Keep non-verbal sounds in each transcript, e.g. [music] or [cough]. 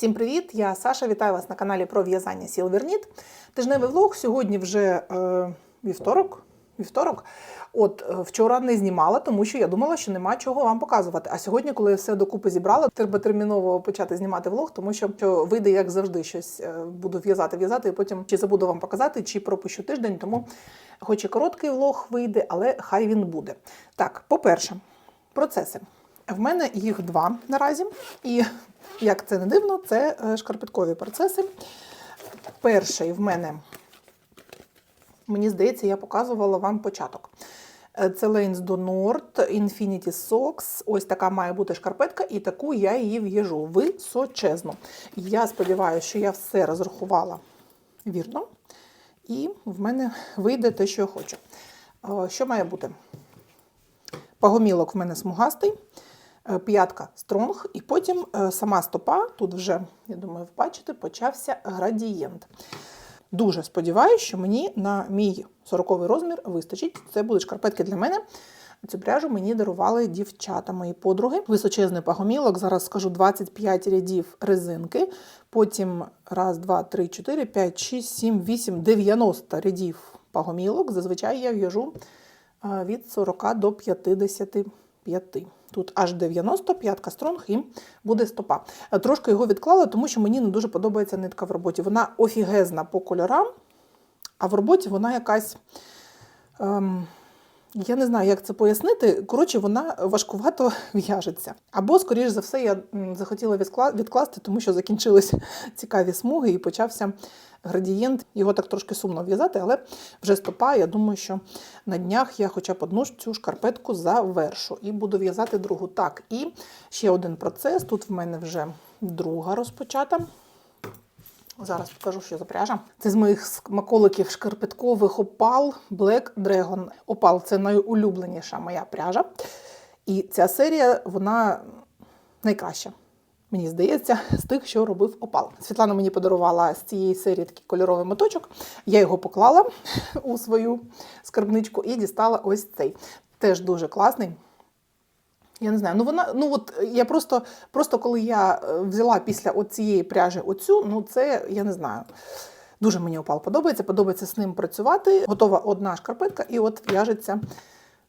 Всім привіт! Я Саша. Вітаю вас на каналі про в'язання Сілверніт. Тижневий влог сьогодні вже е, вівторок. Вівторок. От е, вчора не знімала, тому що я думала, що нема чого вам показувати. А сьогодні, коли я все докупи зібрала, треба терміново почати знімати влог, тому що, що вийде, як завжди, щось е, буду в'язати, в'язати, і потім чи забуду вам показати, чи пропущу тиждень. Тому, хоч і короткий влог вийде, але хай він буде. Так, по-перше, процеси. В мене їх два наразі, і як це не дивно, це е, шкарпеткові процеси. Перший в мене, мені здається, я показувала вам початок. Е, Це Lanes do Nord Infinity Socks. Ось така має бути шкарпетка, і таку я її в'яжу височезно. Я сподіваюся, що я все розрахувала вірно, і в мене вийде те, що я хочу. Е, Що має бути? Пагомілок в мене смугастий, п'ятка стронг, і потім е, сама стопа, тут вже, я думаю, ви бачите, почався градієнт. Дуже сподіваюся, що мені на мій 40 розмір вистачить. Це будуть шкарпетки для мене. Цю пряжу мені дарували дівчата, мої подруги. Височезний пагомілок. Зараз скажу 25 рядів резинки. Потім раз, два, три, чотири, п'ять, шість, сім, вісім, 90 рядів пагомілок. Зазвичай я в'яжу від 40 до 55. Тут аж 95-ка стронг і буде стопа. Е, Трошки його відклала, тому що мені не дуже подобається нитка в роботі. Вона офігезна по кольорам, а в роботі вона якась. Ем, я не знаю, як це пояснити. Коротше, вона важкувато [laughs] в'яжеться. Або, скоріш за все, я захотіла відкласти, тому що закінчились [laughs] цікаві смуги і почався градієнт. Його так трошки сумно в'язати, але вже стопа. Я думаю, що на днях я хоча б одну цю шкарпетку завершу і буду в'язати другу. Так, і ще один процес. Тут в мене вже друга розпочата. Зараз покажу, що за пряжа. Це з моїх смаколиків шкарпеткових опал Black Dragon. Опал це найулюбленіша моя пряжа. І ця серія, вона найкраща. Мені здається, з тих, що робив опал. Світлана мені подарувала з цієї серії такий кольоровий моточок. Я його поклала у свою скарбничку і дістала ось цей. Теж дуже класний. Я не знаю, ну вона, ну от я просто, просто коли я е, взяла після цієї пряжі оцю, ну це я не знаю. Дуже мені опал подобається, подобається з ним працювати. Готова одна шкарпетка, і от в'яжеться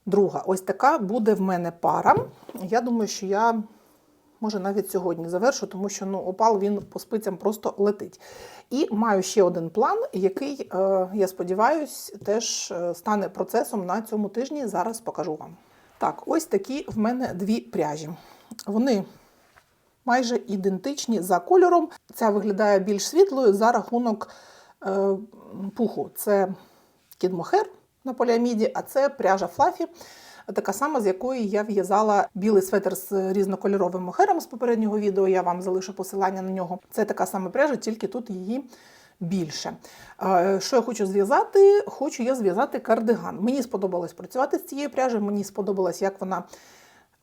друга. Ось така буде в мене пара. Я думаю, що я може навіть сьогодні завершу, тому що ну, опал він по спицям просто летить. І маю ще один план, який, е, я сподіваюся, теж е, стане процесом на цьому тижні. Зараз покажу вам. Так, ось такі в мене дві пряжі. Вони майже ідентичні за кольором. Ця виглядає більш світлою за рахунок е, пуху. Це кідмохер на поліаміді, а це пряжа Флафі. Така сама, з якої я в'язала білий светр з різнокольоровим мохером з попереднього відео. Я вам залишу посилання на нього. Це така сама пряжа, тільки тут її більше. Е, Що я хочу зв'язати? Хочу я зв'язати кардиган. Мені сподобалось працювати з цією пряжею, мені сподобалось, як вона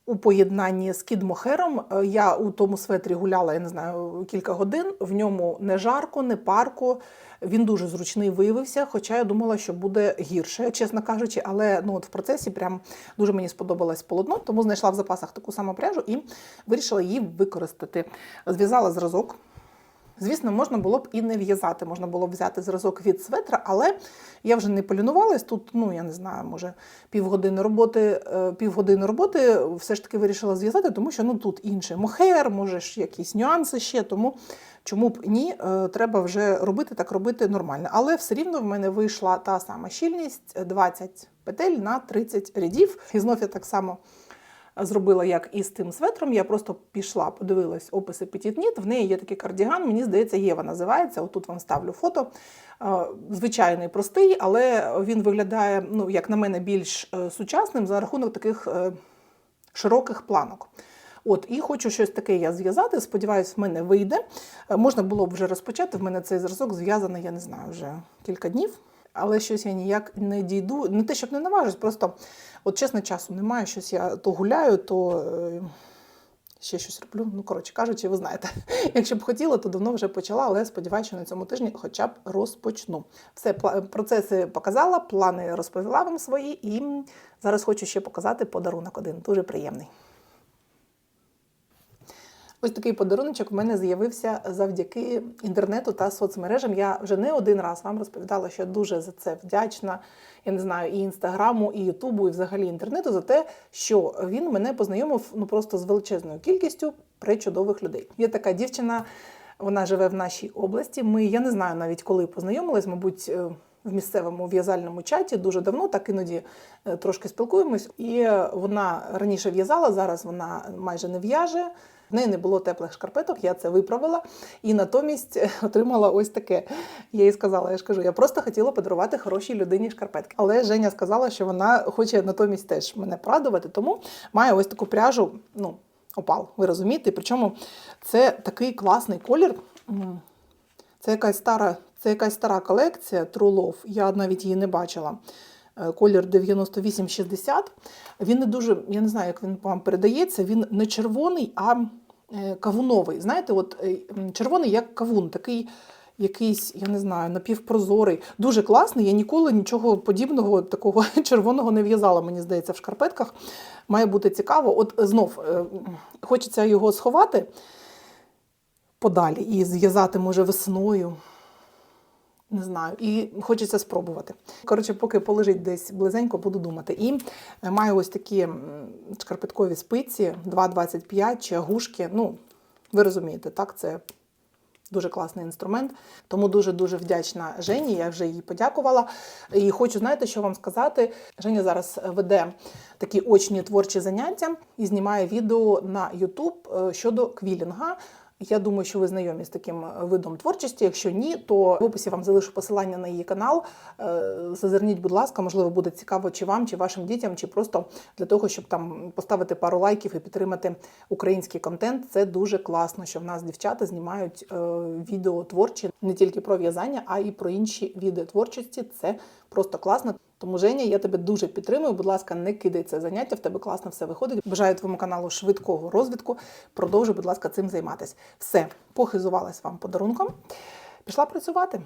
у поєднанні з кідмохером. Я у тому светрі гуляла, я не знаю, кілька годин. В ньому не жарко, не парко. Він дуже зручний виявився, хоча я думала, що буде гірше, чесно кажучи. Але ну от в процесі прям дуже мені сподобалось полотно, тому знайшла в запасах таку саму пряжу і вирішила її використати. Зв'язала зразок. Звісно, можна було б і не в'язати, можна було б взяти зразок від светра, але я вже не полінувалась. Тут, ну я не знаю, може півгодини роботи, е, півгодини роботи все ж таки вирішила зв'язати, тому що ну тут інший мохер, може ж якісь нюанси ще. Тому чому б ні, е, треба вже робити так робити нормально. Але все рівно в мене вийшла та сама щільність 20 петель на 30 рядів. І знов я так само зробила, як і з тим светром. Я просто пішла, подивилась описи Knit. В неї є такий кардіган, мені здається, Єва називається. Отут вам ставлю фото. Е, Звичайний, простий, але він виглядає, ну, як на мене, більш е, сучасним за рахунок таких е, широких планок. От, і хочу щось таке я зв'язати. Сподіваюсь, в мене вийде. Можна було б вже розпочати. В мене цей зразок зв'язаний, я не знаю, вже кілька днів. Але щось я ніяк не дійду. Не те, щоб не наважусь, просто от чесно, часу немає. Щось я то гуляю, то е, ще щось роблю. Ну, коротше кажучи, ви знаєте, [laughs] якщо б хотіла, то давно вже почала, але сподіваюся, що на цьому тижні хоча б розпочну. Все, процеси показала, плани розповіла вам свої, і зараз хочу ще показати подарунок один, дуже приємний. Ось такий подаруночок в мене з'явився завдяки інтернету та соцмережам. Я вже не один раз вам розповідала, що дуже за це вдячна. Я не знаю, і інстаграму, і Ютубу, і взагалі інтернету за те, що він мене познайомив ну просто з величезною кількістю пречудових людей. Є така дівчина, вона живе в нашій області. Ми я не знаю навіть коли познайомились, мабуть. е, В місцевому в'язальному чаті дуже давно, так іноді е, трошки спілкуємось. І е, вона раніше в'язала, зараз вона майже не в'яже. В неї не було теплих шкарпеток, я це виправила і натомість е, отримала ось таке. Я їй сказала, я ж кажу, я просто хотіла подарувати хорошій людині шкарпетки. Але Женя сказала, що вона хоче натомість теж мене порадувати, тому має ось таку пряжу. Ну, опал, ви розумієте? Причому це такий класний колір. Це якась стара, це якась стара колекція True Love. Я навіть її не бачила. Е, Колір 9860. Він не дуже, я не знаю, як він вам передається. Він не червоний, а е, кавуновий. Знаєте, от е, червоний як кавун, такий якийсь, я не знаю, напівпрозорий. Дуже класний. Я ніколи нічого подібного, такого [laughs] червоного не в'язала, мені здається, в шкарпетках. Має бути цікаво. От знов хочеться його сховати подалі і зв'язати, може, весною. Не знаю, і хочеться спробувати. Коротше, поки полежить десь близенько, буду думати. І е, маю ось такі шкарпеткові спиці 2,25 чи агушки. Ну, ви розумієте, так, це дуже класний інструмент. Тому дуже-дуже вдячна Жені. Я вже їй подякувала. І хочу, знаєте, що вам сказати. Женя зараз веде такі очні творчі заняття і знімає відео на YouTube е, щодо квілінга. Я думаю, що ви знайомі з таким видом творчості. Якщо ні, то в описі вам залишу посилання на її канал. Е, Зазирніть, будь ласка, можливо, буде цікаво чи вам, чи вашим дітям, чи просто для того, щоб там поставити пару лайків і підтримати український контент. Це дуже класно, що в нас дівчата знімають е, відео творчі не тільки про в'язання, а й про інші види творчості. Це просто класно. Тому Женя, я тебе дуже підтримую. Будь ласка, не кидай це заняття, в тебе класно все виходить. Бажаю твоєму каналу швидкого розвитку. Продовжуй, будь ласка, цим займатися. Все, похизувалась вам подарунком. Пішла працювати.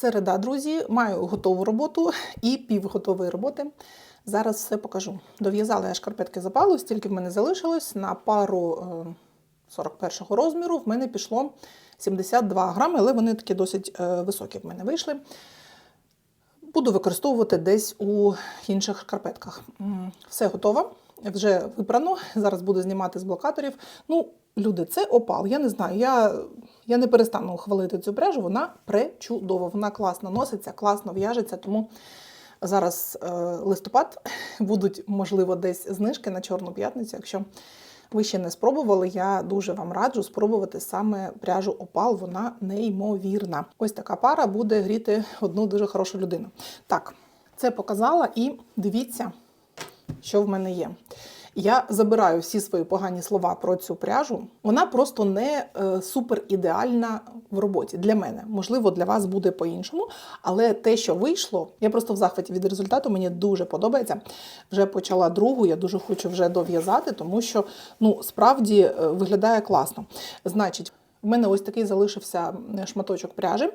Середа, друзі, маю готову роботу і півготової роботи. Зараз все покажу. Дов'язала я шкарпетки запалу, стільки в мене залишилось. На пару е, 41-го розміру в мене пішло 72 грами, але вони такі досить е, високі в мене вийшли. Буду використовувати десь у інших шкарпетках. Все готово, вже випрано. Зараз буду знімати з блокаторів. Ну, люди, це опал. Я не знаю. Я, я не перестану хвалити цю пряжу. Вона пречудова. Вона класно носиться, класно в'яжеться. Тому зараз е, листопад [laughs] будуть, можливо, десь знижки на Чорну п'ятницю. Якщо ви ще не спробували, я дуже вам раджу спробувати саме пряжу опал. Вона неймовірна. Ось така пара буде гріти одну дуже хорошу людину. Так, це показала і дивіться, що в мене є. Я забираю всі свої погані слова про цю пряжу. Вона просто не е, супер ідеальна в роботі для мене. Можливо, для вас буде по-іншому, але те, що вийшло, я просто в захваті від результату. Мені дуже подобається. Вже почала другу. Я дуже хочу вже дов'язати, тому що ну справді е, виглядає класно. Значить. У мене ось такий залишився шматочок пряжі.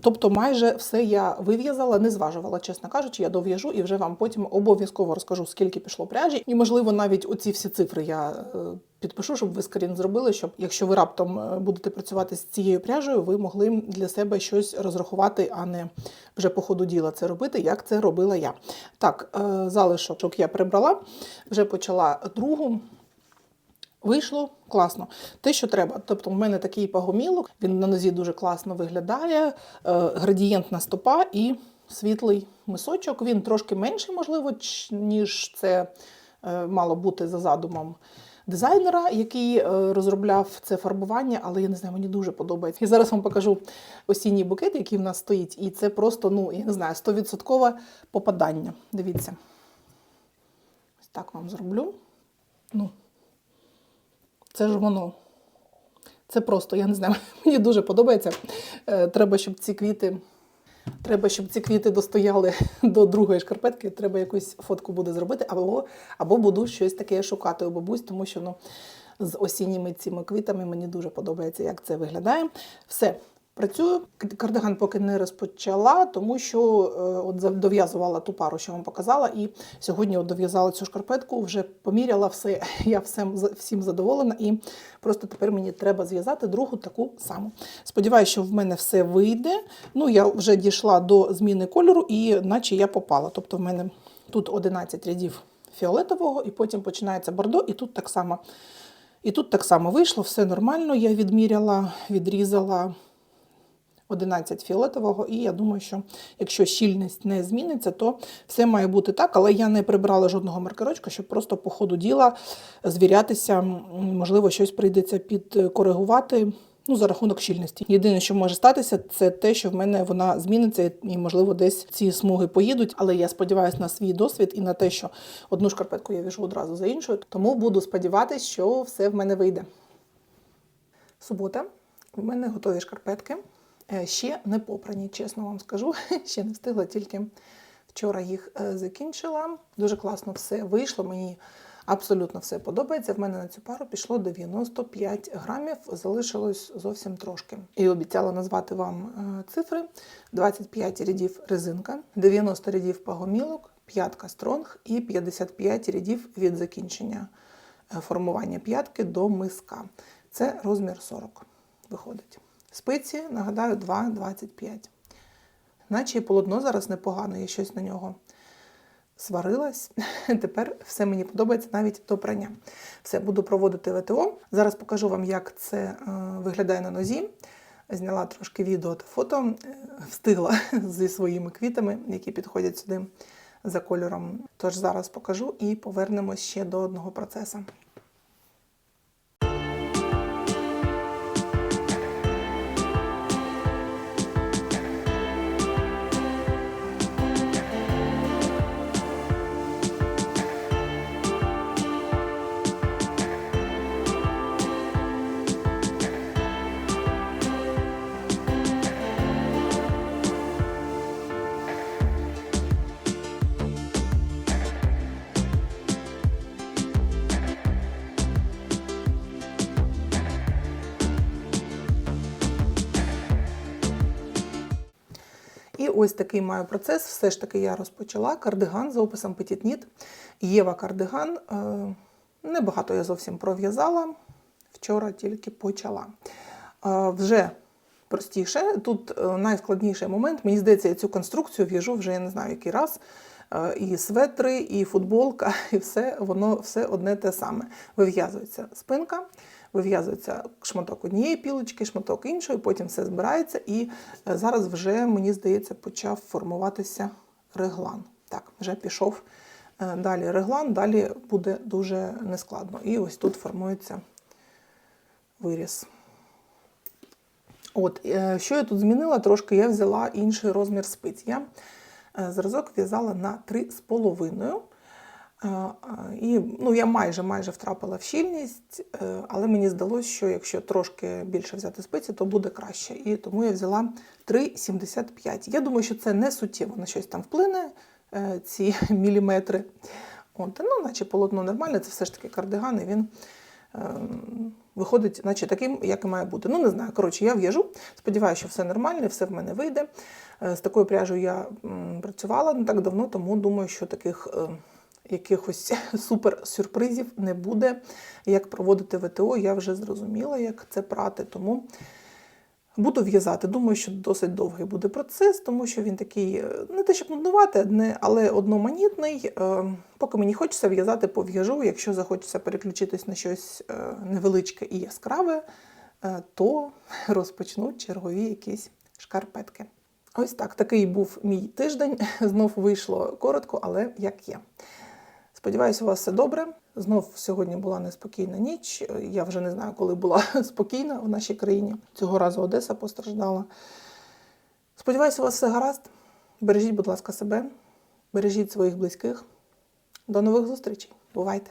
Тобто, майже все я вив'язала, не зважувала, чесно кажучи, я дов'яжу і вже вам потім обов'язково розкажу, скільки пішло пряжі. І, можливо, навіть оці всі цифри я е, підпишу, щоб ви скрін зробили, щоб якщо ви раптом е, будете працювати з цією пряжею, ви могли для себе щось розрахувати, а не вже по ходу діла це робити, як це робила я. Так, е, залишок я прибрала, вже почала другу. Вийшло класно. Те, що треба. Тобто, в мене такий пагомілок, він на нозі дуже класно виглядає, е, градієнтна стопа і світлий мисочок. Він трошки менший, можливо, ніж це е, мало бути за задумом дизайнера, який е, розробляв це фарбування, але я не знаю, мені дуже подобається. І зараз вам покажу осінній букет, який в нас стоїть, і це просто, ну, я не знаю, 100% попадання. Дивіться. Так вам зроблю. Ну, це ж воно. Це просто, я не знаю, [laughs] мені дуже подобається. Е, Треба, щоб ці квіти. Треба, щоб ці квіти достояли [laughs] до другої шкарпетки. Треба якусь фотку буде зробити, або, або буду щось таке шукати у бабусь, тому що ну, з осінніми цими квітами мені дуже подобається, як це виглядає. Все. Працюю. Кардиган поки не розпочала, тому що е, от дов'язувала ту пару, що вам показала, і сьогодні от дов'язала цю шкарпетку, вже поміряла все. [laughs] Я всім, всім задоволена, і просто тепер мені треба зв'язати другу таку саму. Сподіваюся, що в мене все вийде. Ну, я вже дійшла до зміни кольору, і наче я попала. Тобто, в мене тут 11 рядів фіолетового, і потім починається бордо, і тут так само. І тут так само вийшло, все нормально. Я відміряла, відрізала 11 фіолетового, і я думаю, що якщо щільність не зміниться, то все має бути так. Але я не прибрала жодного маркерочка, щоб просто по ходу діла звірятися. Можливо, щось прийдеться підкоригувати. Ну, за рахунок щільності. Єдине, що може статися, це те, що в мене вона зміниться, і, можливо, десь ці смуги поїдуть. Але я сподіваюся на свій досвід і на те, що одну шкарпетку я в'яжу одразу за іншою. Тому буду сподіватися, що все в мене вийде. Субота. У мене готові шкарпетки. Е, Ще не попрані, чесно вам скажу. [laughs] Ще не встигла, тільки вчора їх е, закінчила. Дуже класно все вийшло. Мені абсолютно все подобається. В мене на цю пару пішло 95 грамів, залишилось зовсім трошки. І обіцяла назвати вам е, цифри: 25 рядів резинка, 90 рядів пагомілок, п'ятка стронг і 55 рядів від закінчення формування п'ятки до миска. Це розмір 40 виходить. Спиці, нагадаю, 2,25. Наче і полотно зараз непогано, я щось на нього сварилась. [laughs] Тепер все мені подобається навіть до прання. Все, буду проводити ВТО. Зараз покажу вам, як це е, виглядає на нозі. Зняла трошки відео та фото, е, встигла [laughs] зі своїми квітами, які підходять сюди за кольором. Тож зараз покажу і повернемось ще до одного процесу. Ось такий маю процес. Все ж таки я розпочала кардиган за описом Knit. Єва кардиган. Е, Небагато я зовсім пров'язала. Вчора тільки почала. Е, Вже простіше. Тут е, найскладніший момент. Мені здається, я цю конструкцію в'яжу вже я не знаю який раз. І светри, і футболка, [laughs] і все воно все одне те саме. Вив'язується спинка, вив'язується шматок однієї пілочки, шматок іншої, потім все збирається. І е, зараз вже, мені здається, почав формуватися реглан. Так, вже пішов е, далі реглан, далі буде дуже нескладно. І ось тут формується виріз. От, е, що я тут змінила? Трошки я взяла інший розмір спиць. Я зразок в'язала на 3,5. Е, е, І ну, я майже майже втрапила в щільність, е, але мені здалося, що якщо трошки більше взяти спиці, то буде краще. І тому я взяла 3,75. Я думаю, що це не суттєво на щось там вплине, е, ці [laughs] міліметри. От, ну, наче полотно нормальне, це все ж таки кардиган, і він ем, виходить, наче таким, як і має бути. Ну, не знаю. Коротше, я в'яжу. Сподіваюся, що все нормально, все в мене вийде. Е, З такою пряжею я працювала не так давно, тому думаю, що таких е, якихось [laughs] супер сюрпризів не буде. Як проводити ВТО, я вже зрозуміла, як це прати. Тому буду в'язати. Думаю, що досить довгий буде процес, тому що він такий е, не те, щоб нуднувати, але одноманітний. Е, Поки мені хочеться в'язати, пов'яжу. Якщо захочеться переключитись на щось е, невеличке і яскраве, то [laughs] розпочну чергові якісь шкарпетки. Ось так, такий був мій тиждень. [laughs] Знов вийшло коротко, але як є. Сподіваюся, у вас все добре. Знов сьогодні була неспокійна ніч. Я вже не знаю, коли була [laughs] спокійна в нашій країні. Цього разу Одеса постраждала. Сподіваюся, у вас все гаразд. Бережіть, будь ласка, себе, бережіть своїх близьких. До нових зустрічей. Бувайте!